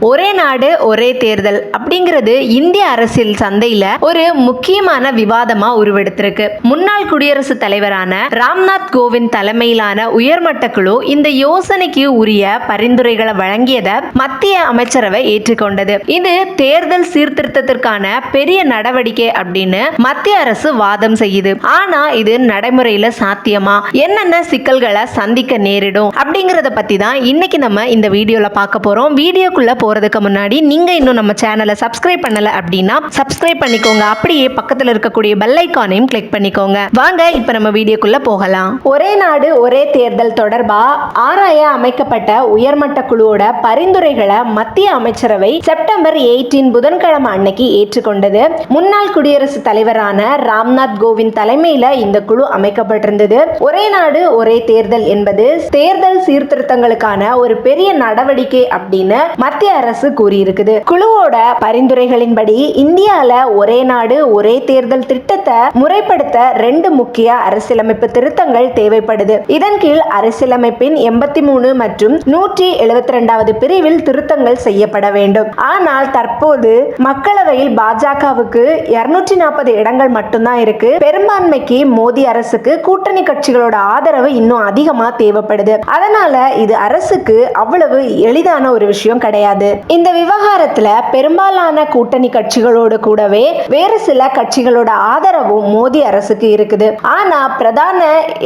ஒரே நாடு ஒரே தேர்தல் அப்படிங்கிறது இந்திய அரசியல் சந்தையில ஒரு முக்கியமான விவாதமா உருவெடுத்திருக்கு. முன்னாள் குடியரசுத் தலைவரான ராம்நாத் கோவிந்த் தலைமையிலான உயர்மட்ட குழு இந்த யோசனைக்கு உரிய பரிந்துரைகளை வழங்கியதை மத்திய அமைச்சரவை ஏற்றுக்கொண்டது. இது தேர்தல் சீர்திருத்தத்திற்கான பெரிய நடவடிக்கை அப்படின்னு மத்திய அரசு வாதம் செய்யுது. ஆனா இது நடைமுறையில சாத்தியமா? என்னென்ன சிக்கல்களை சந்திக்க நேரிடும் அப்படிங்கறத பத்தி தான் இன்னைக்கு நம்ம இந்த வீடியோல பார்க்க போறோம். வீடியோக்குள்ள போகிறதுக்கு முன்னாடி நீங்க இன்னும் நம்ம சேனலை சப்ஸ்கிரைப் பண்ணல அப்படின்னா சப்ஸ்கிரைப் பண்ணிக்கோங்க. அப்படியே பக்கத்துல இருக்கக்கூடிய பெல் ஐக்கானையும் கிளிக் பண்ணிக்கோங்க. வாங்க இப்ப நம்ம வீடியோக்குள்ளே போகலாம். ஒரே நாடு ஒரே தேர்தல் தொடர்பா? ஆராய அமைக்கப்பட்ட உயர்மட்ட குழுவோட பரிந்துரைகளை மத்திய அமைச்சரவை செப்டம்பர் 18 புதன்கிழமை அன்னைக்கு ஏற்றுக்கொண்டது. முன்னாள் குடியரசுத் தலைவரான ராம்நாத் கோவிந்த் தலைமையில இந்த குழு அமைக்கப்பட்டிருந்தது. ஒரே நாடு ஒரே தேர்தல் என்பது தேர்தல் சீர்திருத்தங்களுக்கான ஒரு பெரிய நடவடிக்கை அப்படின்னு மத்திய அரசு கூறியிருக்குது. குழுவோட பரிந்துரைகளின்படி இந்தியால ஒரே நாடு ஒரே தேர்தல் திட்டத்தை முறைப்படுத்த ரெண்டு முக்கிய அரசியலமைப்பு திருத்தங்கள் தேவைப்படுது. இதன் கீழ் அரசியலமைப்பின் எண்பத்தி மூணு மற்றும் நூற்றி எழுபத்தி ரெண்டாவது பிரிவில் திருத்தங்கள் செய்யப்பட வேண்டும். ஆனால் தற்போது மக்களவையில் பாஜகவுக்கு இருநூற்றி நாற்பது இடங்கள் மட்டும்தான் இருக்கு. பெரும்பான்மைக்கு மோடி அரசுக்கு கூட்டணி கட்சிகளோட ஆதரவு இன்னும் அதிகமா தேவைப்படுது. அதனால இது அரசுக்கு அவ்வளவு எளிதான ஒரு விஷயம் கிடையாது. இந்த விவகாரத்துல பெரும்பாலான கூட்டணி கட்சிகளோடு கூடவே வேறு சில கட்சிகளோட ஆதரவும் மோடி அரசுக்கு இருக்குது. ஆனா பிரதான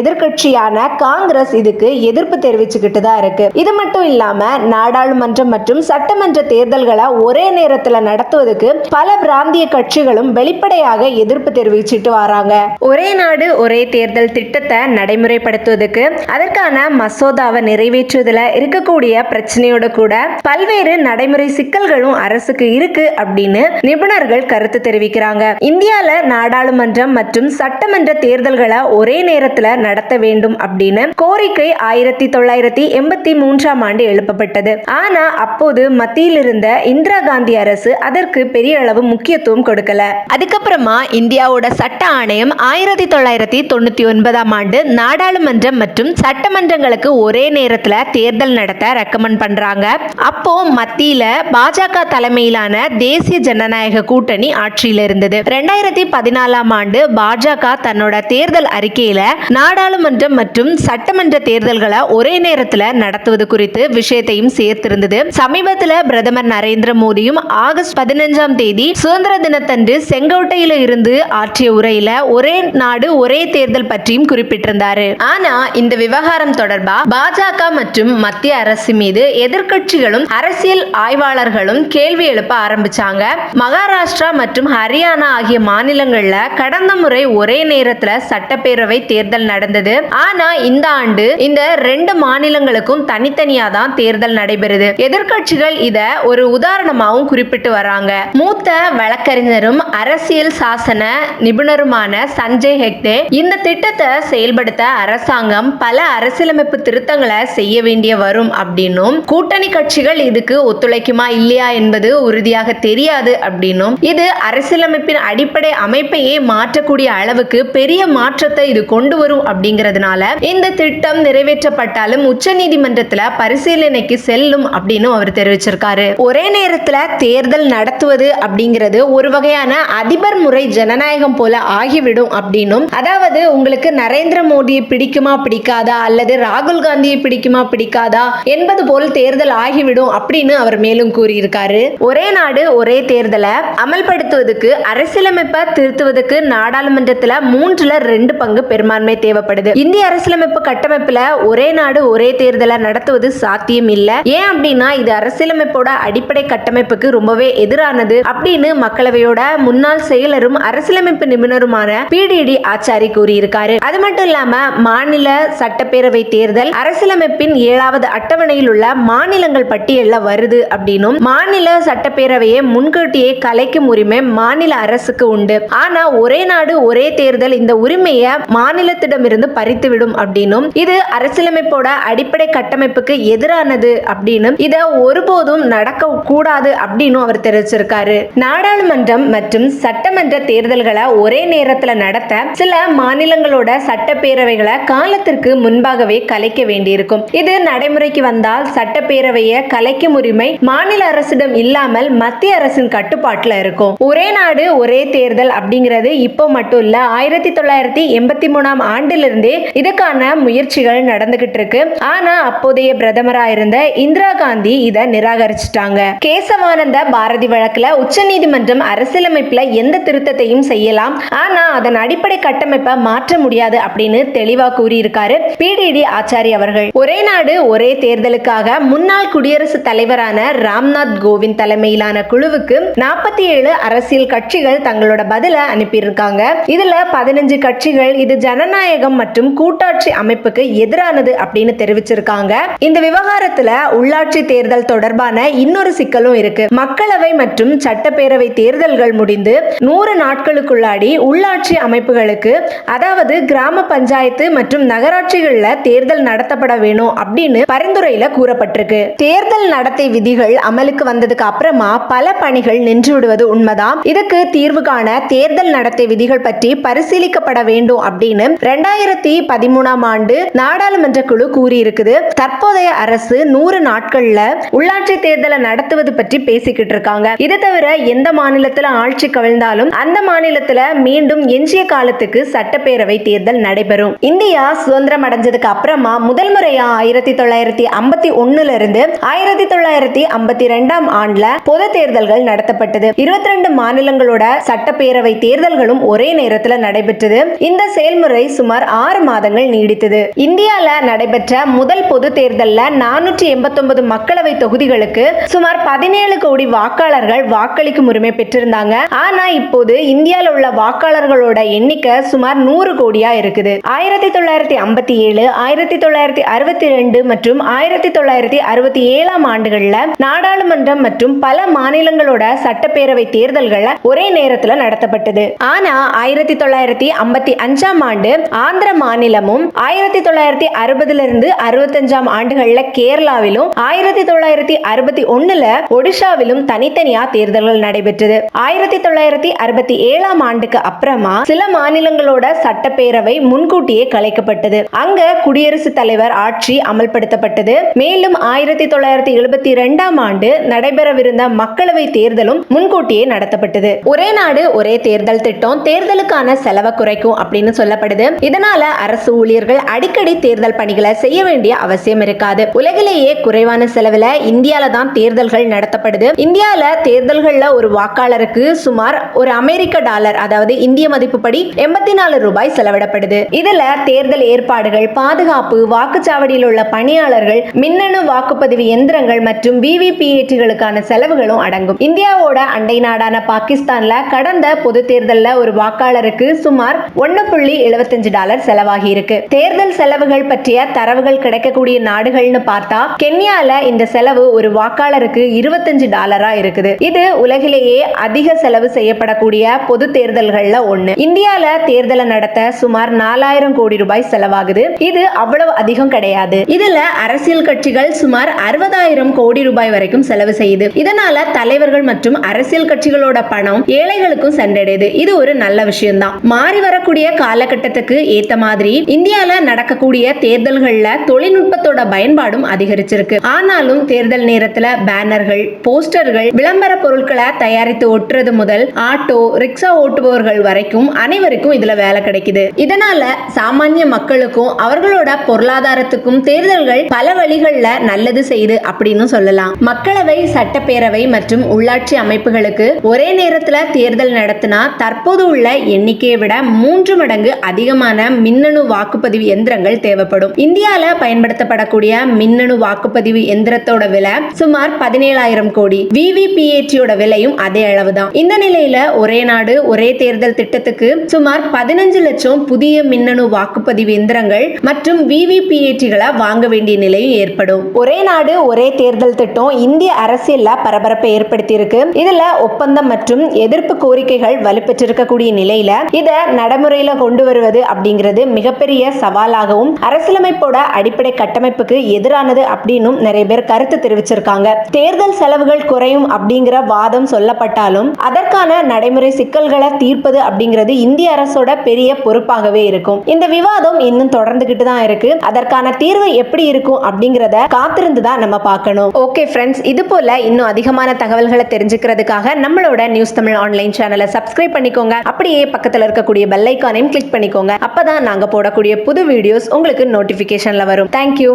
எதிர்கட்சியான காங்கிரஸ் இதுக்கு எதிர்ப்பு தெரிவிச்சுக்கிட்டு தான் இருக்கு. இது மட்டும் இல்லாம நாடாளுமன்றம் மற்றும் சட்டமன்ற தேர்தல்களை ஒரே நேரத்துல நடத்துவதற்கு பல பிராந்திய கட்சிகளும் வெளிப்படையாக எதிர்ப்பு தெரிவிச்சிட்டு வராங்க. ஒரே நாடு ஒரே தேர்தல் திட்டத்தை நடைமுறைப்படுத்துவதற்கு அதற்கான மசோதாவை நிறைவேற்றுவதில் இருக்கக்கூடிய பிரச்சனையோட கூட பல்வேறு நடைமுறை சிக்கல்களும் அரசுக்கு இருக்கு அப்படின்னு நிபுணர்கள் கருத்து தெரிவிக்கிறாங்க. இந்தியால நாடாளுமன்றம் மற்றும் சட்டமன்ற தேர்தல்களை ஒரே நேரத்துல நடத்த வேண்டும் அப்படின்னு கோரிக்கை ஆயிரத்தி தொள்ளாயிரத்தி எண்பத்தி மூன்றாம் ஆண்டு எழுப்பப்பட்டது. ஆனா அப்போது மத்தியில் இருந்த இந்திரா காந்தி அரசு அதற்கு பெரிய அளவு முக்கியத்துவம் கொடுக்கல. அதுக்கப்புறமா இந்தியாவோட சட்ட ஆணையம் ஆயிரத்தி தொள்ளாயிரத்தி தொண்ணூத்தி ஒன்பதாம் ஆண்டு நாடாளுமன்றம் மற்றும் சட்டமன்றங்களுக்கு ஒரே நேரத்துல தேர்தல் நடத்த ரெக்கமெண்ட் பண்றாங்க. அப்போ மத்திய மத்தியில பாஜக தலைமையிலான தேசிய ஜனநாயக கூட்டணி ஆட்சியில் இருந்தது. ரெண்டாயிரத்தி பதினாலாம் ஆண்டு பாஜக தன்னோட தேர்தல் அறிக்கையில நாடாளுமன்றம் மற்றும் சட்டமன்ற தேர்தல்களை ஒரே நேரத்துல நடத்துவது குறித்து விஷயத்தையும் சேர்த்திருந்தது. சமீபத்துல பிரதமர் நரேந்திர மோடியும் ஆகஸ்ட் பதினஞ்சாம் தேதி சுதந்திர தினத்தன்று செங்கோட்டையில இருந்து ஆற்றிய உரையில ஒரே நாடு ஒரே தேர்தல் பற்றியும் குறிப்பிட்டிருந்தாரு. ஆனா இந்த விவகாரம் தொடர்பா பாஜக மற்றும் மத்திய அரசு மீது எதிர்க்கட்சிகளும் அரசியல் ஆய்வாளர்களும் கேள்வி எழுப்ப ஆரம்பிச்சாங்க. மகாராஷ்டிரா மற்றும் ஹரியானா ஆகிய மாநிலங்கள்ல கடந்த முறை ஒரே நேரத்துல சட்டப்பேரவை தேர்தல் நடந்தது. ஆனா இந்த ஆண்டு இந்த ரெண்டு மாநிலங்களுக்கும் தனித்தனியா தான் தேர்தல் நடைபெறுது. எதிர்கட்சிகள் இத ஒரு உதாரணமாகவும் குறிப்பிட்டு வராங்க. மூத்த வழக்கறிஞரும் அரசியல் சாசன நிபுணருமான சஞ்சய் ஹெக்டே இந்த திட்டத்தை செயல்படுத்த அரசாங்கம் பல அரசியலமைப்பு திருத்தங்களை செய்ய வேண்டிய வரும் அப்படின்னும் கூட்டணி கட்சிகள் இதுக்கு ஒத்துழைக்குமா இல்லையா என்பது உறுதியாக தெரியாது அப்படின்னும். இது அரசியலமைப்பின் அடிப்படை அமைப்பையே மாற்றக்கூடிய அளவுக்கு பெரிய மாற்றத்தை இது கொண்டு வரும் அப்படிங்கிறதுனால இந்த திட்டம் நிறைவேற்றப்பட்டாலும் உச்ச நீதிமன்றத்துல பரிசீலனைக்கு செல்லும் அப்படின்னு அவர் தெரிவிச்சிருக்காரு. ஒரே நேரத்துல தேர்தல் நடத்துவது அப்படிங்கிறது ஒரு வகையான அதிபர் முறை ஜனநாயகம் போல ஆகிவிடும் அப்படின்னும். அதாவது உங்களுக்கு நரேந்திர மோடியை பிடிக்குமா பிடிக்காதா அல்லது ராகுல் காந்தியை பிடிக்குமா பிடிக்காதா என்பது போல் தேர்தல் ஆகிவிடும் அப்படின்னு அவர் மேலும் கூறியிருக்காரு. ஒரே நாடு ஒரே தேர்தலை அமல்படுத்துவதற்கு அரசியலமைப்பை திருத்துவதற்கு நாடாளுமன்றத்துல மூன்றுல ரெண்டு பங்கு பெரும்பான்மை தேவைப்படுது. இந்திய அரசியலமைப்பு கட்டமைப்புல ஒரே நாடு ஒரே தேர்தலை நடத்துவது சாத்தியம் இல்ல. ஏன் அப்படின்னா இது அரசியலமைப்போட அடிப்படை கட்டமைப்புக்கு ரொம்பவே எதிரானது அப்படின்னு மக்களவையோட முன்னாள் செயலரும் அரசியலமைப்பு நிபுணருமான பிடிடி ஆச்சாரி கூறியிருக்காரு. அது மட்டும் இல்லாம மாநில சட்டப்பேரவை தேர்தல் அரசியலமைப்பின் ஏழாவது அட்டவணையில் உள்ள மாநிலங்கள் பட்டியலில் வருது. முடியாது அப்படின்னும் மாநில சட்டப்பேரவையை முன்கூட்டியே கலைக்கும் உரிமை மாநில அரசுக்கு உண்டு. ஆனா ஒரே நாடு ஒரே தேர்தல் இந்த உரிமையை மாநிலத்திடமிருந்து பறித்துவிடும் அப்படின்னும் இது அரசியலமைப்போட அடிப்படை கட்டமைப்புக்கு எதிரானது அப்படின்னு இத ஒருபோதும் நடக்க கூடாது அப்படின்னு அவர் தெரிவிச்சிருக்காரு. நாடாளுமன்றம் மற்றும் சட்டமன்ற தேர்தல்களை ஒரே நேரத்துல நடத்த சில மாநிலங்களோட சட்டப்பேரவைகளை காலத்திற்கு முன்பாகவே கலைக்க வேண்டியிருக்கும். இது நடைமுறைக்கு வந்தால் சட்டப்பேரவையை கலைக்கும் உரிமை உரிமை மாநில அரசிடம் இல்லாமல் மத்திய அரசின் கட்டுப்பாட்டுல இருக்கும். ஒரே நாடு ஒரே தேர்தல் அப்படிங்கிறது இப்போ மட்டும் இல்ல. ஆயிரத்தி தொள்ளாயிரத்தி எண்பத்தி மூணாம் ஆண்டிலிருந்தே இதுக்கான முயற்சிகள் நடந்துகிட்டு இருக்கு. ஆனா அப்போதைய பிரதமரா இருந்த இந்திரா காந்தி இதை நிராகரிச்சிட்டாங்க. கேசவானந்த பாரதி வழக்குல உச்ச நீதிமன்றம் அரசியலமைப்புல எந்த திருத்தத்தையும் செய்யலாம். ஆனா அதன் அடிப்படை கட்டமைப்பை மாற்ற முடியாது அப்படின்னு தெளிவா கூறியிருக்காரு பிடிடி ஆச்சாரி அவர்கள். ஒரே நாடு ஒரே தேர்தலுக்காக முன்னாள் குடியரசுத் தலைவர் தலைவரான ராம்நாத் கோவிந்த் தலைமையிலான குழுவுக்கு நாற்பத்தி ஏழு அரசியல் கட்சிகள் தங்களோட பதில அனுப்பியிருக்காங்க. இதுல பதினஞ்சு கட்சிகள் இது ஜனநாயகம் மற்றும் கூட்டாட்சி அமைப்புக்கு எதிரானது அப்படின்னு தெரிவிச்சிருக்காங்க. இந்த விவகாரத்துல உள்ளாட்சி தேர்தல் தொடர்பான இன்னொரு சிக்கலும் இருக்கு. மக்களவை மற்றும் சட்டப்பேரவை தேர்தல்கள் முடிந்து நூறு நாட்களுக்குள்ளாடி உள்ளாட்சி அமைப்புகளுக்கு அதாவது கிராம பஞ்சாயத்து மற்றும் நகராட்சிகள்ல தேர்தல் நடத்தப்பட வேணும் அப்படின்னு பரிந்துரையில கூறப்பட்டிருக்கு. தேர்தல் நடத்தை விதிகள் அமலுக்கு வந்ததுக்கு அப்புறமா பல பணிகள் நின்று விடுவது உண்மைதான். இதுக்கு தீர்வு காண தேர்தல் நடத்தை விதிகள் பற்றி பரிசீலிக்கப்பட வேண்டும் அப்படின்னு ரெண்டாயிரத்தி பதிமூணாம் ஆண்டு நாடாளுமன்ற குழு கூறியிருக்குது. தற்போதைய அரசு நூறு நாட்கள்ல உள்ளாட்சி தேர்தலை நடத்துவது பற்றி பேசிக்கிட்டு இருக்காங்க. இதை தவிர எந்த மாநிலத்துல ஆட்சி கவிழ்ந்தாலும் அந்த மாநிலத்துல மீண்டும் எஞ்சிய காலத்துக்கு சட்டப்பேரவை தேர்தல் நடைபெறும். இந்தியா சுதந்திரம் அடைஞ்சதுக்கு அப்புறமா முதல் முறையா ஆயிரத்தி தொள்ளாயிரத்தி ஐம்பத்தி ஒன்னுல இருந்து ஆயிரத்தி தொள்ளாயிரத்தி ஐம்பத்தி ரெண்டாம் ஆண்டுல பொது தேர்தல்கள் நடத்தப்பட்டது. இருபத்தி ரெண்டு மாநிலங்களோட சட்டப்பேரவை தேர்தல்களும் ஒரே நேரத்துல நடைபெற்றது. இந்த செயல்முறை சுமார் ஆறு மாதங்கள் நீடித்தது. இந்தியால நடைபெற்ற முதல் பொது தேர்தல்ல நானூற்றி எண்பத்தொன்பது மக்களவை தொகுதிகளுக்கு சுமார் பதினேழு கோடி வாக்காளர்கள் வாக்களிக்கும் உரிமை பெற்றிருந்தாங்க. ஆனா இப்போது இந்தியால உள்ள வாக்காளர்களோட எண்ணிக்கை சுமார் நூறு கோடியா இருக்குது. ஆயிரத்தி தொள்ளாயிரத்தி ஐம்பத்தி ஏழு ஆயிரத்தி தொள்ளாயிரத்தி அறுபத்தி ரெண்டு மற்றும் ஆயிரத்தி தொள்ளாயிரத்தி அறுபத்தி ஏழாம் ஆண்டுகள்ல தேர்தல்கள்ல நாடாளுமன்றம் மற்றும் பல மாநிலங்களோட சட்டப்பேரவை தேர்தல்கள் ஒரே நேரத்துல நடத்தப்பட்டது. ஆனா ஆயிரத்தி தொள்ளாயிரத்தி ஐம்பத்தி அஞ்சாம் ஆண்டு ஆந்திர மாநிலமும் ஆயிரத்தி தொள்ளாயிரத்தி அறுபதுல இருந்து அறுபத்தஞ்சாம் ஆண்டுகள்ல கேரளாவிலும் ஆயிரத்தி தொள்ளாயிரத்தி அறுபத்தி ஒண்ணுல ஒடிஷாவிலும் தனித்தனியா தேர்தல்கள் நடைபெற்றது. ஆயிரத்தி தொள்ளாயிரத்தி அறுபத்தி ஏழாம் ஆண்டுக்கு அப்புறமா சில மாநிலங்களோட சட்டப்பேரவை முன்கூட்டியே கலைக்கப்பட்டது. அங்க குடியரசுத் தலைவர் ஆட்சி அமல்படுத்தப்பட்டது. மேலும் ஆயிரத்தி தொள்ளாயிரத்தி எழுபத்தி ரெண்டாம் ஆண்டு நடைபெறவிருந்த மக்களவை தேர்தலும் முன்கூட்டியே நடத்தப்பட்டது. ஒரே நாடு ஒரே தேர்தல் திட்டம் தேர்தலுக்கான செலவை குறைக்கும் அப்படின்னு சொல்லப்படுது. இதனால அரசு ஊழியர்கள் அடிக்கடி தேர்தல் பணிகளை செய்ய வேண்டிய அவசியம் இருக்காது. உலகிலேயே குறைவான செலவுல இந்தியால தான் தேர்தல்கள் நடத்தப்படுது. இந்தியால தேர்தல்கள்ல ஒரு வாக்காளருக்கு சுமார் ஒரு அமெரிக்க டாலர் அதாவது இந்திய மதிப்புப்படி எண்பத்தி நாலு ரூபாய் செலவிடப்படுது. இதுல தேர்தல் ஏற்பாடுகள் பாதுகாப்பு வாக்குச்சாவடியில் உள்ள பணியாளர்கள் மின்னணு வாக்குப்பதிவு எந்திரங்கள் மற்றும் விவிபிஏடிகளுக்கான செலவுகளும் அடங்கும். இந்தியாவோட அண்டை நாடான பாகிஸ்தான்ல கடந்த பொது தேர்தலில் ஒரு வாக்காளருக்கு சுமார் ஒன்னு புள்ளி எழுபத்தஞ்சு டாலர் செலவாகி இருக்கு தேர்தல் செலவுகள் பற்றிய தரவுகள் கிடைக்கக்கூடிய நாடுகள்னு பார்த்தா கென்யால இந்த செலவு ஒரு வாக்காளருக்கு இருபத்தஞ்சு டாலரா இருக்குது. இது உலகிலேயே அதிக செலவு செய்யப்படக்கூடிய பொது தேர்தல்கள்ல ஒண்ணு. இந்தியால தேர்தலை நடத்த சுமார் நாலாயிரம் கோடி ரூபாய் செலவாகுது. இது அவ்வளவு அதிகம் கிடையாது. இதுல அரசியல் கட்சிகள் சுமார் அறுபதாயிரம் கோடி ரூபாய் வரைக்கும் செலவு செய்யுது. இதனால தலைவர்கள் மற்றும் அரசியல் கட்சிகளோட பணம் ஏழைகளுக்கும் சென்றடையுது. இது ஒரு நல்ல விஷயம்தான். மாறி வரக்கூடிய காலகட்டத்துக்கு ஏத்த மாதிரி இந்தியால நடக்கக்கூடிய தேர்தல்கள்ல தொழில்நுட்பத்தோட பயன்பாடும் அதிகரிச்சிருக்கு. ஆனாலும் தேர்தல் நேரத்துல பேனர்கள் போஸ்டர்கள் விளம்பர பொருட்களை தயாரித்து ஒட்டுறது முதல் ஆட்டோ ரிக்ஷா ஓட்டுபவர்கள் வரைக்கும் அனைவருக்கும் இதுல வேலை கிடைக்குது. இதனால சாமானிய மக்களுக்கும் அவர்களோட பொருளாதாரத்துக்கும் தேர்தல்கள் பல வழிகள்ல நல்லது செய்யுது அப்படின்னு சொல்லலாம். மக்களவை சட்டப்பேரவை மற்றும் உள்ளாட்சி அமைப்புகளுக்கு ஒரே நேரத்தில் தேர்தல் நடத்தினா தற்போது உள்ள எண்ணிக்கையை விட மூன்று மடங்கு அதிகமான மின்னணு வாக்குப்பதிவு எந்திரங்கள் தேவைப்படும். இந்தியால பயன்படுத்தப்படக்கூடிய மின்னணு வாக்குப்பதிவு எந்திரத்தோட விலை சுமார் பதினேழாயிரம் கோடி. விவிபிஏடியோட விலையும் அதே அளவுதான். இந்த நிலையில ஒரே நாடு ஒரே தேர்தல் திட்டத்துக்கு சுமார் பதினஞ்சு லட்சம் புதிய மின்னணு வாக்குப்பதிவு எந்திரங்கள் மற்றும் விவிபிஏடிகளை வாங்க வேண்டிய நிலையும் ஏற்படும். ஒரே நாடு ஒரே தேர்தல் தேர்தல் திட்டம் இந்திய அரசியல்ல பரபரப்பை ஏற்படுத்தி இருக்கு இதுல ஒப்பந்தம் மற்றும் எதிர்ப்பு கோரிக்கைகள் வலுப்பெற்றிருக்கக்கூடிய நிலையில இத நடைமுறையில கொண்டு வருவது அப்படிங்கிறது மிகப்பெரிய சவாலாகவும் அரசியலமைப்போட அடிப்படை கட்டமைப்புக்கு எதிரானது அப்படின்னும் நிறைய பேர் கருத்து தெரிவிச்சிருக்காங்க. தேர்தல் செலவுகள் குறையும் அப்படிங்கிற வாதம் சொல்லப்பட்டாலும் அதற்கான நடைமுறை சிக்கல்களை தீர்ப்பது அப்படிங்கிறது இந்திய அரசோட பெரிய பொறுப்பாகவே இருக்கும். இந்த விவாதம் இன்னும் தொடர்ந்துகிட்டு தான் இருக்கு. அதற்கான தீர்வு எப்படி இருக்கும் அப்படிங்கிறத காத்திருந்து தான் நம்ம பார்க்கணும். ஓகே ஃப்ரெண்ட்ஸ் இது போல இன்னும் அதிகமான தகவல்களை தெரிஞ்சுக்கிறதுக்காக நம்மளோட நியூஸ் தமிழ் ஆன்லைன் சேனலை சப்ஸ்கிரைப் பண்ணிக்கோங்க. அப்படியே பக்கத்தில் இருக்கக்கூடிய பெல் ஐக்கானையும் கிளிக் பண்ணிக்கோங்க. அப்பதான் நாங்கள் போடக்கூடிய புது வீடியோஸ் உங்களுக்கு நோட்டிஃபிகேஷனில் வரும். தேங்க்யூ